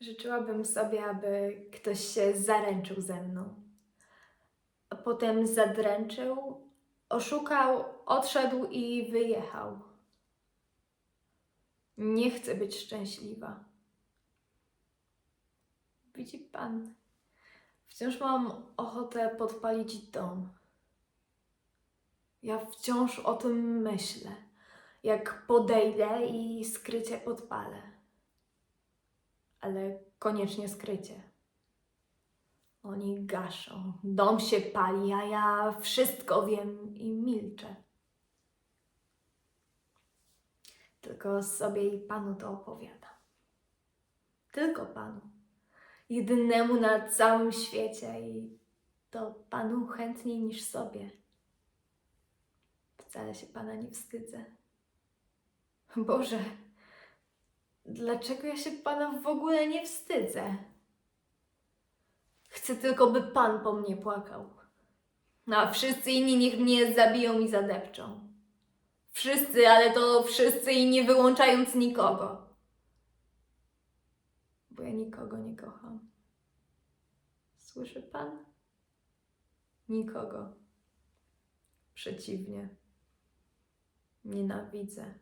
Życzyłabym sobie, aby ktoś się zaręczył ze mną. A potem zadręczył, oszukał, odszedł i wyjechał. Nie chcę być szczęśliwa. Widzi pan, wciąż mam ochotę podpalić dom. Ja wciąż o tym myślę, jak podejdę i skrycie podpalę. Ale koniecznie skrycie. Oni gaszą, dom się pali, a ja wszystko wiem i milczę. Tylko sobie i panu to opowiadam. Tylko panu. Jedynemu na całym świecie i to panu chętniej niż sobie. Wcale się pana nie wstydzę. Boże, dlaczego ja się pana w ogóle nie wstydzę? Chcę tylko, by pan po mnie płakał. A wszyscy inni niech mnie zabiją i zadepczą. Wszyscy, ale to wszyscy i nie wyłączając nikogo. Bo ja nikogo nie kocham. Słyszy pan? Nikogo. Przeciwnie. Nienawidzę.